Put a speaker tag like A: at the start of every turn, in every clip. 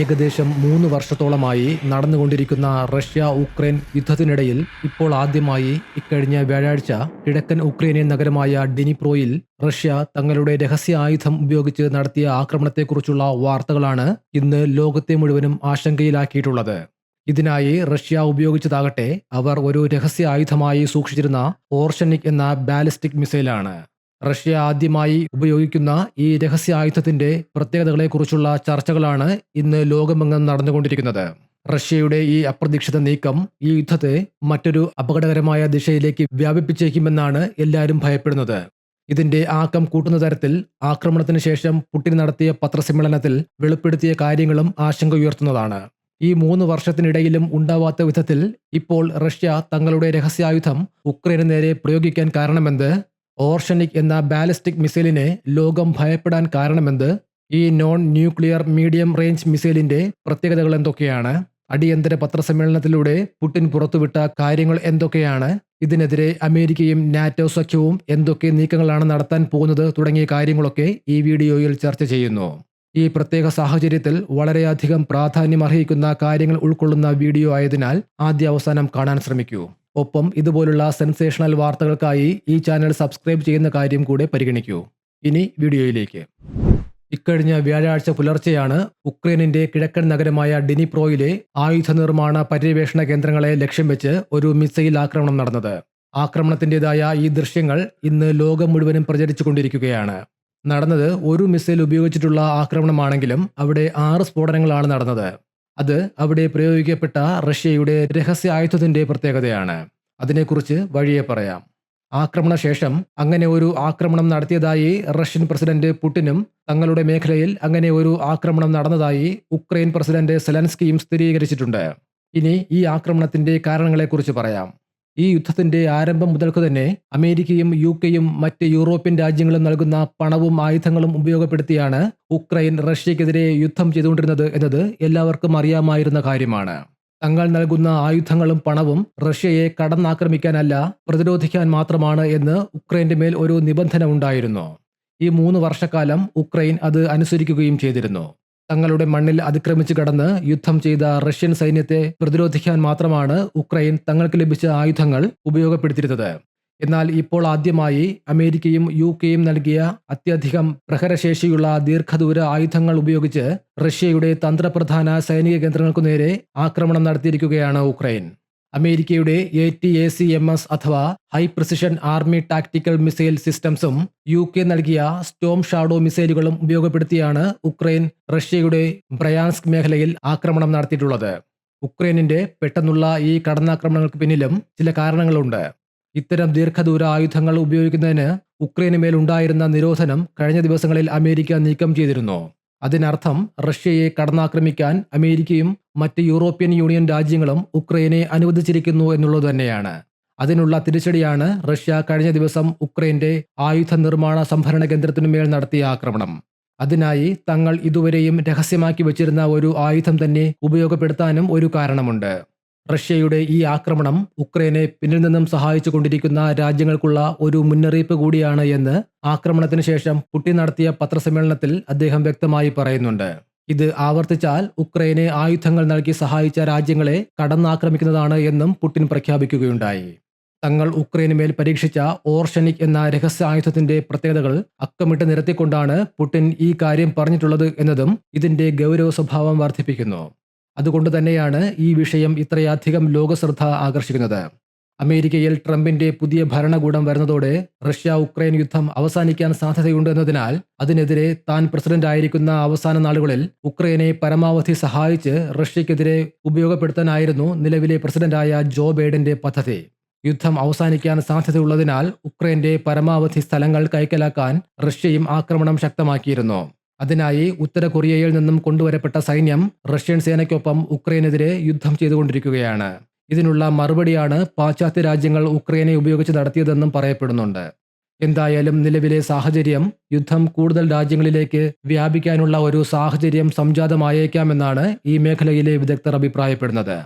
A: ഏകദേശം മൂന്ന് വർഷത്തോളമായി നടന്നുകൊണ്ടിരിക്കുന്ന റഷ്യ ഉക്രൈൻ യുദ്ധത്തിനിടയിൽ ഇപ്പോൾ ആദ്യമായി ഇക്കഴിഞ്ഞ വ്യാഴാഴ്ച കിഴക്കൻ ഉക്രൈനിയൻ നഗരമായ ഡിനിപ്രോയിൽ റഷ്യ തങ്ങളുടെ രഹസ്യ ആയുധം ഉപയോഗിച്ച് നടത്തിയ ആക്രമണത്തെക്കുറിച്ചുള്ള വാർത്തകളാണ് ഇന്ന് ലോകത്തെ മുഴുവനും ആശങ്കയിലാക്കിയിട്ടുള്ളത്. ഇതിനായി റഷ്യ ഉപയോഗിച്ചതാകട്ടെ അവർ ഒരു രഹസ്യ ആയുധമായി സൂക്ഷിച്ചിരുന്ന ഓർഷനിക് എന്ന ബാലിസ്റ്റിക് മിസൈലാണ്. റഷ്യ ആദ്യമായി ഉപയോഗിക്കുന്ന ഈ രഹസ്യ ആയുധത്തിന്റെ പ്രത്യേകതകളെക്കുറിച്ചുള്ള ചർച്ചകളാണ് ഇന്ന് ലോകമെങ്ങും നടന്നുകൊണ്ടിരിക്കുന്നത്. റഷ്യയുടെ ഈ അപ്രതീക്ഷിത നീക്കം ഈ യുദ്ധത്തെ മറ്റൊരു അപകടകരമായ ദിശയിലേക്ക് വ്യാപിപ്പിച്ചേക്കുമെന്നാണ് എല്ലാവരും ഭയപ്പെടുന്നത്. ഇതിന്റെ ആക്കം കൂട്ടുന്ന തരത്തിൽ ആക്രമണത്തിന് ശേഷം പുടിൻ നടത്തിയ പത്രസമ്മേളനത്തിൽ വെളിപ്പെടുത്തിയ കാര്യങ്ങളും ആശങ്ക ഉയർത്തുന്നതാണ് ഈ മൂന്ന് വർഷത്തിനിടയിലും ഉണ്ടാവാത്ത വിധത്തിൽ ഇപ്പോൾ റഷ്യ തങ്ങളുടെ രഹസ്യായുധം ഉക്രൈന് നേരെ പ്രയോഗിക്കാൻ കാരണമെന്ത്? ഓർഷനിക് എന്ന ബാലിസ്റ്റിക് മിസൈലിനെ ലോകം ഭയപ്പെടാൻ കാരണമെന്ത്? ഈ നോൺ ന്യൂക്ലിയർ മീഡിയം റേഞ്ച് മിസൈലിന്റെ പ്രത്യേകതകൾ എന്തൊക്കെയാണ്? അടിയന്തര പത്രസമ്മേളനത്തിലൂടെ പുടിൻ പുറത്തുവിട്ട കാര്യങ്ങൾ എന്തൊക്കെയാണ്? ഇതിനെതിരെ അമേരിക്കയും നാറ്റോ സഖ്യവും എന്തൊക്കെ നീക്കങ്ങളാണ് നടത്താൻ പോകുന്നത് തുടങ്ങിയ കാര്യങ്ങളൊക്കെ ഈ വീഡിയോയിൽ ചർച്ച ചെയ്യുന്നു. ഈ പ്രത്യേക സാഹചര്യത്തിൽ വളരെയധികം പ്രാധാന്യം അർഹിക്കുന്ന കാര്യങ്ങൾ ഉൾക്കൊള്ളുന്ന വീഡിയോ ആയതിനാൽ ആദ്യ അവസാനം കാണാൻ ശ്രമിക്കൂ. ഒപ്പം ഇതുപോലുള്ള സെൻസേഷണൽ വാർത്തകൾക്കായി ഈ ചാനൽ സബ്സ്ക്രൈബ് ചെയ്യുന്ന കാര്യം കൂടെ പരിഗണിക്കൂ. ഇനി വീഡിയോയിലേക്ക്. ഇക്കഴിഞ്ഞ വ്യാഴാഴ്ച പുലർച്ചെയാണ് ഉക്രൈനിന്റെ കിഴക്കൻ നഗരമായ ഡിനിപ്രോയിലെ ആയുധ നിർമ്മാണ പര്യവേഷണ കേന്ദ്രങ്ങളെ ലക്ഷ്യം വെച്ച് ഒരു മിസൈൽ ആക്രമണം നടന്നത്. ആക്രമണത്തിന്റേതായ ഈ ദൃശ്യങ്ങൾ ഇന്ന് ലോകം മുഴുവനും പ്രചരിച്ചുകൊണ്ടിരിക്കുകയാണ് നടന്നത് ഒരു മിസൈൽ ഉപയോഗിച്ചിട്ടുള്ള ആക്രമണമാണെങ്കിലും അവിടെ ആറ് സ്ഫോടനങ്ങളാണ് നടന്നത്. അത് അവിടെ പ്രയോഗിക്കപ്പെട്ട റഷ്യയുടെ രഹസ്യ ആയുധത്തിന്റെ പ്രത്യേകതയാണ്. അതിനെക്കുറിച്ച് വഴിയെ പറയാം. ആക്രമണശേഷം അങ്ങനെ ഒരു ആക്രമണം നടത്തിയതായി റഷ്യൻ പ്രസിഡന്റ് പുടിനും തങ്ങളുടെ മേഖലയിൽ അങ്ങനെ ഒരു ആക്രമണം നടന്നതായി ഉക്രൈൻ പ്രസിഡന്റ് സെലൻസ്കിയും സ്ഥിരീകരിച്ചിട്ടുണ്ട്. ഇനി ഈ ആക്രമണത്തിന്റെ കാരണങ്ങളെക്കുറിച്ച് പറയാം. ഈ യുദ്ധത്തിന്റെ ആരംഭം മുതൽക്കു തന്നെ അമേരിക്കയും യു കെയും മറ്റ് യൂറോപ്യൻ രാജ്യങ്ങളും നൽകുന്ന പണവും ആയുധങ്ങളും ഉപയോഗപ്പെടുത്തിയാണ് ഉക്രൈൻ റഷ്യക്കെതിരെ യുദ്ധം ചെയ്തുകൊണ്ടിരുന്നത് എന്നത് എല്ലാവർക്കും അറിയാമായിരുന്ന കാര്യമാണ്. തങ്ങൾ നൽകുന്ന ആയുധങ്ങളും പണവും റഷ്യയെ കടന്നാക്രമിക്കാനല്ല പ്രതിരോധിക്കാൻ മാത്രമാണ് എന്ന് ഉക്രൈന്റെ മേൽ ഒരു നിബന്ധന ഉണ്ടായിരുന്നു. ഈ മൂന്ന് വർഷക്കാലം ഉക്രൈൻ അത് അനുസരിക്കുകയും ചെയ്തിരുന്നു. തങ്ങളുടെ മണ്ണിൽ അതിക്രമിച്ചു കടന്ന് യുദ്ധം ചെയ്ത റഷ്യൻ സൈന്യത്തെ പ്രതിരോധിക്കാൻ മാത്രമാണ് ഉക്രൈൻ തങ്ങൾക്ക് ലഭിച്ച ആയുധങ്ങൾ ഉപയോഗപ്പെടുത്തിയിരുന്നത്. എന്നാൽ ഇപ്പോൾ ആദ്യമായി അമേരിക്കയും യു കെയും നൽകിയ അത്യധികം പ്രഹരശേഷിയുള്ള ദീർഘദൂര ആയുധങ്ങൾ ഉപയോഗിച്ച് റഷ്യയുടെ തന്ത്രപ്രധാന സൈനിക കേന്ദ്രങ്ങൾക്കു നേരെ ആക്രമണം നടത്തിയിരിക്കുകയാണ് ഉക്രൈൻ. അമേരിക്കയുടെ A T A C M S അഥവാ high precision army tactical missile സിസ്റ്റംസും U K നൽകിയ സ്റ്റോം ഷാഡോ മിസൈലുകളും ഉപയോഗപ്പെടുത്തിയാണ് ഉക്രൈൻ റഷ്യയുടെ ബ്രയാൻസ്ക് മേഖലയിൽ ആക്രമണം നടത്തിയിട്ടുള്ളത്. ഉക്രൈനിന്റെ പെട്ടെന്നുള്ള ഈ കടന്നാക്രമണങ്ങൾക്ക് പിന്നിലും ചില കാരണങ്ങളുണ്ട്. ഇത്തരം ദീർഘദൂര ആയുധങ്ങൾ ഉപയോഗിക്കുന്നതിന് ഉക്രൈന് മേലുണ്ടായിരുന്ന നിരോധനം കഴിഞ്ഞ ദിവസങ്ങളിൽ അമേരിക്ക നീക്കം ചെയ്തിരുന്നു. അതിനർത്ഥം റഷ്യയെ കടന്നാക്രമിക്കാൻ അമേരിക്കയും മറ്റ് യൂറോപ്യൻ യൂണിയൻ രാജ്യങ്ങളും ഉക്രൈനെ അനുവദിച്ചിരിക്കുന്നു എന്നുള്ളത് തന്നെയാണ്. അതിനുള്ള തിരിച്ചടിയാണ് റഷ്യ കഴിഞ്ഞ ദിവസം ഉക്രൈന്റെ ആയുധ നിർമ്മാണ സംഭരണ കേന്ദ്രത്തിനുമേൽ നടത്തിയ ആക്രമണം. അതിനായി തങ്ങൾ ഇതുവരെയും രഹസ്യമാക്കി വച്ചിരുന്ന ഒരു ആയുധം തന്നെ ഉപയോഗപ്പെടുത്താനും ഒരു കാരണമുണ്ട്. റഷ്യയുടെ ഈ ആക്രമണം ഉക്രൈനെ പിന്നിൽ നിന്നും സഹായിച്ചു കൊണ്ടിരിക്കുന്ന രാജ്യങ്ങൾക്കുള്ള ഒരു മുന്നറിയിപ്പ് കൂടിയാണ് എന്ന് ആക്രമണത്തിന് ശേഷം പുടിൻ നടത്തിയ പത്രസമ്മേളനത്തിൽ അദ്ദേഹം വ്യക്തമായി പറയുന്നുണ്ട്. ഇത് ആവർത്തിച്ചാൽ ഉക്രൈനെ ആയുധങ്ങൾ നൽകി സഹായിച്ച രാജ്യങ്ങളെ കടന്നാക്രമിക്കുന്നതാണ് എന്നും പുടിൻ പ്രഖ്യാപിക്കുകയുണ്ടായി. തങ്ങൾ ഉക്രൈന് മേൽ പരീക്ഷിച്ച ഓർഷനിക് എന്ന രഹസ്യ ആയുധത്തിന്റെ പ്രത്യേകതകൾ അക്കമിട്ട് നിരത്തിക്കൊണ്ടാണ് പുടിൻ ഈ കാര്യം പറഞ്ഞിട്ടുള്ളത് എന്നതും ഇതിന്റെ ഗൗരവ സ്വഭാവം വർദ്ധിപ്പിക്കുന്നു. അതുകൊണ്ട് തന്നെയാണ് ഈ വിഷയം ഇത്രയധികം ലോകശ്രദ്ധ ആകർഷിക്കുന്നത്. അമേരിക്കയിൽ ട്രംപിന്റെ പുതിയ ഭരണകൂടം വരുന്നതോടെ റഷ്യ ഉക്രൈൻ യുദ്ധം അവസാനിക്കാൻ സാധ്യതയുണ്ട് എന്നതിനാൽ അതിനെതിരെ താൻ പ്രസിഡന്റ് ആയിരിക്കുന്ന അവസാന നാളുകളിൽ ഉക്രൈനെ പരമാവധി സഹായിച്ച് റഷ്യക്കെതിരെ ഉപയോഗപ്പെടുത്താനായിരുന്നു നിലവിലെ പ്രസിഡന്റായ ജോ ബൈഡന്റെ പദ്ധതി. യുദ്ധം അവസാനിക്കാൻ സാധ്യതയുള്ളതിനാൽ ഉക്രൈന്റെ പരമാവധി സ്ഥലങ്ങൾ കൈക്കലാക്കാൻ റഷ്യയും ആക്രമണം ശക്തമാക്കിയിരുന്നു. അതിനായി ഉത്തര കൊറിയയിൽ നിന്നും കൊണ്ടുവരപ്പെട്ട സൈന്യം റഷ്യൻ സേനയ്ക്കൊപ്പം ഉക്രൈനെതിരെ യുദ്ധം ചെയ്തുകൊണ്ടിരിക്കുകയാണ്. ഇതിനുള്ള മറുപടിയാണ് പാശ്ചാത്യ രാജ്യങ്ങൾ ഉക്രൈനെ ഉപയോഗിച്ച് നടത്തിയതെന്നും പറയപ്പെടുന്നുണ്ട്. എന്തായാലും നിലവിലെ സാഹചര്യം യുദ്ധം കൂടുതൽ രാജ്യങ്ങളിലേക്ക് വ്യാപിക്കാനുള്ള ഒരു സാഹചര്യം സംജാതമായേക്കാമെന്നാണ് ഈ മേഖലയിലെ വിദഗ്ധർ അഭിപ്രായപ്പെടുന്നത്.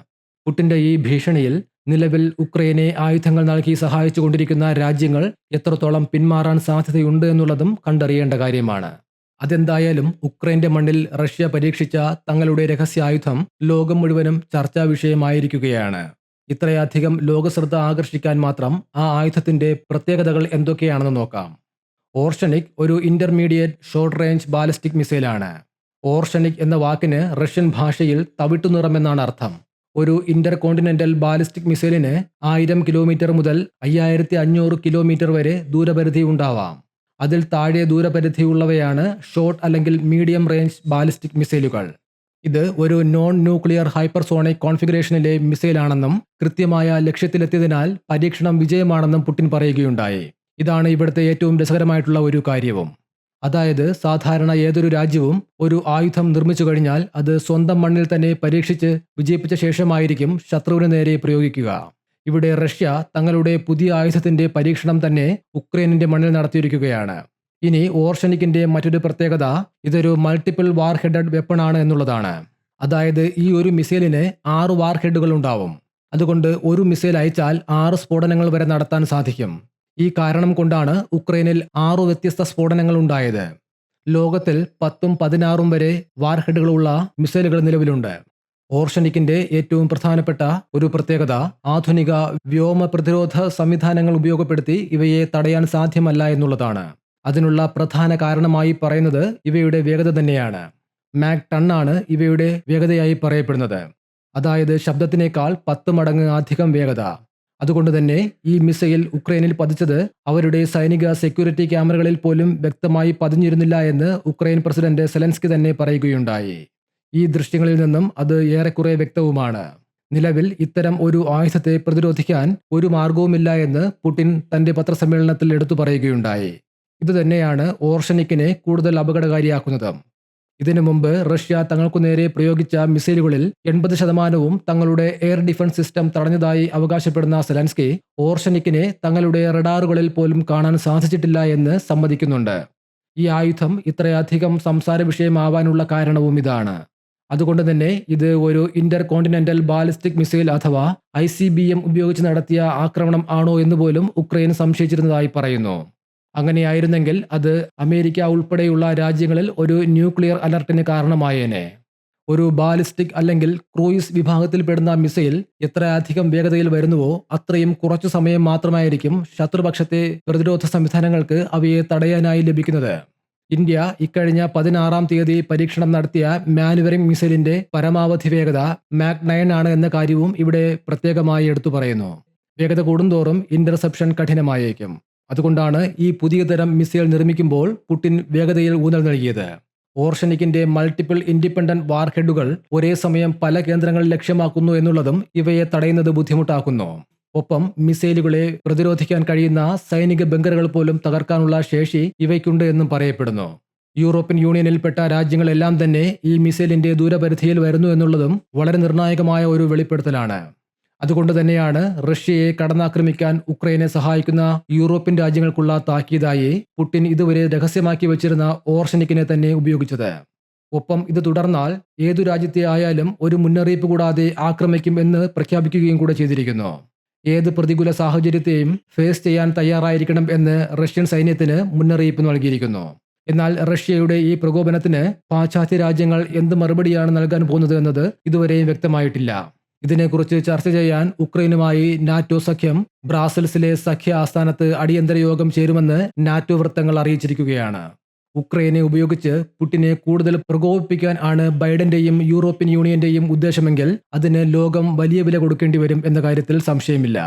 A: പുട്ടിന്റെ ഈ ഭീഷണിയിൽ നിലവിൽ ഉക്രൈനെ ആയുധങ്ങൾ നൽകി സഹായിച്ചുകൊണ്ടിരിക്കുന്ന രാജ്യങ്ങൾ എത്രത്തോളം പിന്മാറാൻ സാധ്യതയുണ്ട് എന്നുള്ളതും കണ്ടറിയേണ്ട കാര്യമാണ്. അതെന്തായാലും ഉക്രൈന്റെ മണ്ണിൽ റഷ്യ പരീക്ഷിച്ച തങ്ങളുടെ രഹസ്യായുധം ലോകം മുഴുവനും ചർച്ചാ വിഷയമായിരിക്കുകയാണ്. ഇത്രയധികം ലോകശ്രദ്ധ ആകർഷിക്കാൻ മാത്രം ആ ആയുധത്തിന്റെ പ്രത്യേകതകൾ എന്തൊക്കെയാണെന്ന് നോക്കാം. ഓർഷനിക് ഒരു ഇന്റർമീഡിയറ്റ് ഷോർട്ട് റേഞ്ച് ബാലിസ്റ്റിക് മിസൈലാണ്. ഓർഷനിക് എന്ന വാക്കിന് റഷ്യൻ ഭാഷയിൽ തവിട്ടുനിറം എന്നാണ് അർത്ഥം. ഒരു ഇന്റർ കോണ്ടിനെന്റൽ ബാലിസ്റ്റിക് മിസൈലിന് ആയിരം കിലോമീറ്റർ മുതൽ അയ്യായിരത്തി അഞ്ഞൂറ് കിലോമീറ്റർ വരെ ദൂരപരിധി ഉണ്ടാവാം. അതിൽ താഴെ ദൂരപരിധിയുള്ളവയാണ് ഷോർട്ട് അല്ലെങ്കിൽ മീഡിയം റേഞ്ച് ബാലിസ്റ്റിക് മിസൈലുകൾ ഇത് ഒരു നോൺ ന്യൂക്ലിയർ ഹൈപ്പർസോണിക് കോൺഫിഗറേഷനിലെ മിസൈലാണെന്നും കൃത്യമായ ലക്ഷ്യത്തിലെത്തിയതിനാൽ പരീക്ഷണം വിജയമാണെന്നും പുടിൻ പറയുകയുണ്ടായി. ഇതാണ് ഇവിടുത്തെ ഏറ്റവും രസകരമായിട്ടുള്ള ഒരു കാര്യവും. അതായത് സാധാരണ ഏതൊരു രാജ്യവും ഒരു ആയുധം നിർമ്മിച്ചു കഴിഞ്ഞാൽ അത് സ്വന്തം മണ്ണിൽ തന്നെ പരീക്ഷിച്ച് വിജയിപ്പിച്ച ശേഷമായിരിക്കും ശത്രുവിന് നേരെ പ്രയോഗിക്കുക. ഇവിടെ റഷ്യ തങ്ങളുടെ പുതിയ ആയുധത്തിന്റെ പരീക്ഷണം തന്നെ ഉക്രൈനിന്റെ മണ്ണിൽ നടത്തിയിരിക്കുകയാണ്. ഇനി ഓർഷനിക്കിന്റെ മറ്റൊരു പ്രത്യേകത ഇതൊരു മൾട്ടിപ്പിൾ വാർ വെപ്പൺ ആണ് എന്നുള്ളതാണ്. അതായത് ഈ ഒരു മിസൈലിന് ആറ് വാർ ഹെഡുകൾ ഉണ്ടാവും. അതുകൊണ്ട് ഒരു മിസൈൽ അയച്ചാൽ ആറ് സ്ഫോടനങ്ങൾ വരെ നടത്താൻ സാധിക്കും. ഈ കാരണം കൊണ്ടാണ് ഉക്രൈനിൽ ആറു വ്യത്യസ്ത സ്ഫോടനങ്ങൾ ഉണ്ടായത്. ലോകത്തിൽ പത്തും പതിനാറും വരെ വാർഹെഡുകളുള്ള മിസൈലുകൾ നിലവിലുണ്ട്. ഓർഷനിക്കിന്റെ ഏറ്റവും പ്രധാനപ്പെട്ട ഒരു പ്രത്യേകത ആധുനിക വ്യോമ പ്രതിരോധ സംവിധാനങ്ങൾ ഉപയോഗപ്പെടുത്തി ഇവയെ തടയാൻ സാധ്യമല്ല എന്നുള്ളതാണ്. അതിനുള്ള പ്രധാന കാരണമായി പറയുന്നത് ഇവയുടെ വേഗത തന്നെയാണ്. മാക് ടണ്ണാണ് ഇവയുടെ വേഗതയായി പറയപ്പെടുന്നത്. അതായത് ശബ്ദത്തിനേക്കാൾ പത്ത് മടങ്ങ് അധികം വേഗത. അതുകൊണ്ട് തന്നെ ഈ മിസൈൽ ഉക്രൈനിൽ പതിച്ചത് അവരുടെ സൈനിക സെക്യൂരിറ്റി ക്യാമറകളിൽ പോലും വ്യക്തമായി പതിഞ്ഞിരുന്നില്ല എന്ന് ഉക്രൈൻ പ്രസിഡന്റ് സെലൻസ്കി തന്നെ പറയുകയുണ്ടായി. ഈ ദൃശ്യങ്ങളിൽ നിന്നും അത് ഏറെക്കുറെ വ്യക്തവുമാണ്. നിലവിൽ ഇത്തരം ഒരു ആയുധത്തെ പ്രതിരോധിക്കാൻ ഒരു മാർഗവുമില്ല എന്ന് പുടിൻ തന്റെ പത്രസമ്മേളനത്തിൽ എടുത്തു പറയുകയുണ്ടായി. ഇതുതന്നെയാണ് ഓർഷനിക്കിനെ കൂടുതൽ അപകടകാരിയാക്കുന്നത്. ഇതിനു മുമ്പ് റഷ്യ തങ്ങൾക്കു നേരെ പ്രയോഗിച്ച മിസൈലുകളിൽ എൺപത് ശതമാനവും തങ്ങളുടെ എയർ ഡിഫൻസ് സിസ്റ്റം തടഞ്ഞതായി അവകാശപ്പെടുന്ന സെലൻസ്കി ഓർഷനിക്കിനെ തങ്ങളുടെ റഡാറുകളിൽ പോലും കാണാൻ സാധിച്ചിട്ടില്ല എന്ന് സമ്മതിക്കുന്നുണ്ട്. ഈ ആയുധം ഇത്രയധികം സംസാര വിഷയമാവാനുള്ള കാരണവും ഇതാണ്. അതുകൊണ്ട് തന്നെ ഇത് ഒരു ഇന്റർ കോണ്ടിനെന്റൽ ബാലിസ്റ്റിക് മിസൈൽ അഥവാ ഐ സി ബി എം ഉപയോഗിച്ച് നടത്തിയ ആക്രമണം ആണോ എന്ന് പോലും ഉക്രൈൻ സംശയിച്ചിരുന്നതായി പറയുന്നു. അങ്ങനെയായിരുന്നെങ്കിൽ അത് അമേരിക്ക ഉൾപ്പെടെയുള്ള രാജ്യങ്ങളിൽ ഒരു ന്യൂക്ലിയർ അലർട്ടിന് കാരണമായേനെ. ഒരു ബാലിസ്റ്റിക് അല്ലെങ്കിൽ ക്രൂയിസ് വിഭാഗത്തിൽപ്പെടുന്ന മിസൈൽ എത്ര അധികം വേഗതയിൽ വരുന്നുവോ അത്രയും കുറച്ചു സമയം മാത്രമായിരിക്കും ശത്രുപക്ഷത്തെ പ്രതിരോധ സംവിധാനങ്ങൾക്ക് അവയെ തടയാനായി ലഭിക്കുന്നത്. ഇന്ത്യ ഇക്കഴിഞ്ഞ പതിനാറാം തീയതി പരീക്ഷണം നടത്തിയ മാനുവറിംഗ് മിസൈലിന്റെ പരമാവധി വേഗത മാക് നയൻ ആണ് എന്ന കാര്യവും ഇവിടെ പ്രത്യേകമായി എടുത്തു പറയുന്നു. വേഗത കൂടുന്തോറും ഇന്റർസെപ്ഷൻ കഠിനമായേക്കും. അതുകൊണ്ടാണ് ഈ പുതിയ തരം മിസൈൽ നിർമ്മിക്കുമ്പോൾ പുടിൻ വേഗതയിൽ ഊന്നൽ നൽകിയത്. ഓർഷനിക്കിന്റെ മൾട്ടിപ്പിൾ ഇൻഡിപെൻഡന്റ് വാർഹെഡുകൾ ഒരേ സമയം പല കേന്ദ്രങ്ങൾ ലക്ഷ്യമാക്കുന്നു എന്നുള്ളതും ഇവയെ തടയുന്നത് ബുദ്ധിമുട്ടാക്കുന്നു. ഒപ്പം മിസൈലുകളെ പ്രതിരോധിക്കാൻ കഴിയുന്ന സൈനിക ബങ്കറുകൾ പോലും തകർക്കാനുള്ള ശേഷി ഇവയ്ക്കുണ്ട് എന്നും പറയപ്പെടുന്നു. യൂറോപ്യൻ യൂണിയനിൽപ്പെട്ട രാജ്യങ്ങളെല്ലാം തന്നെ ഈ മിസൈലിന്റെ ദൂരപരിധിയിൽ വരുന്നു എന്നുള്ളതും വളരെ നിർണായകമായ ഒരു വെളിപ്പെടുത്തലാണ്. അതുകൊണ്ട് തന്നെയാണ് റഷ്യയെ കടന്നാക്രമിക്കാൻ ഉക്രൈനെ സഹായിക്കുന്ന യൂറോപ്യൻ രാജ്യങ്ങൾക്കുള്ള താക്കീതായി പുടിൻ ഇതുവരെ രഹസ്യമാക്കി വെച്ചിരുന്ന ഓർഷനിക്കിനെ തന്നെ ഉപയോഗിച്ചത്. ഒപ്പം ഇത് തുടർന്നാൽ ഏതു രാജ്യത്തെ ആയാലും ഒരു മുന്നറിയിപ്പ് കൂടാതെ ആക്രമിക്കും എന്ന് പ്രഖ്യാപിക്കുകയും കൂടെ ചെയ്തിരിക്കുന്നു. ഏത് പ്രതികൂല സാഹചര്യത്തെയും ഫേസ് ചെയ്യാൻ തയ്യാറായിരിക്കണം എന്ന് റഷ്യൻ സൈന്യത്തിന് മുന്നറിയിപ്പ് നൽകിയിരിക്കുന്നു. എന്നാൽ റഷ്യയുടെ ഈ പ്രകോപനത്തിന് പാശ്ചാത്യ രാജ്യങ്ങൾ എന്ത് മറുപടിയാണ് നൽകാൻ പോകുന്നത് എന്നത് ഇതുവരെയും വ്യക്തമായിട്ടില്ല. ഇതിനെക്കുറിച്ച് ചർച്ച ചെയ്യാൻ ഉക്രൈനുമായി നാറ്റോ സഖ്യം ബ്രാസൽസിലെ സഖ്യ ആസ്ഥാനത്ത് അടിയന്തര യോഗം ചേരുമെന്ന് നാറ്റോ വൃത്തങ്ങൾ അറിയിച്ചിരിക്കുകയാണ്. ഉക്രൈനെ ഉപയോഗിച്ച് പുടിനെ കൂടുതൽ പ്രകോപിപ്പിക്കാൻ ആണ് ബൈഡന്റെയും യൂറോപ്യൻ യൂണിയന്റെയും ഉദ്ദേശമെങ്കിൽ അതിന് ലോകം വലിയ വില കൊടുക്കേണ്ടി വരും എന്ന കാര്യത്തിൽ സംശയമില്ല.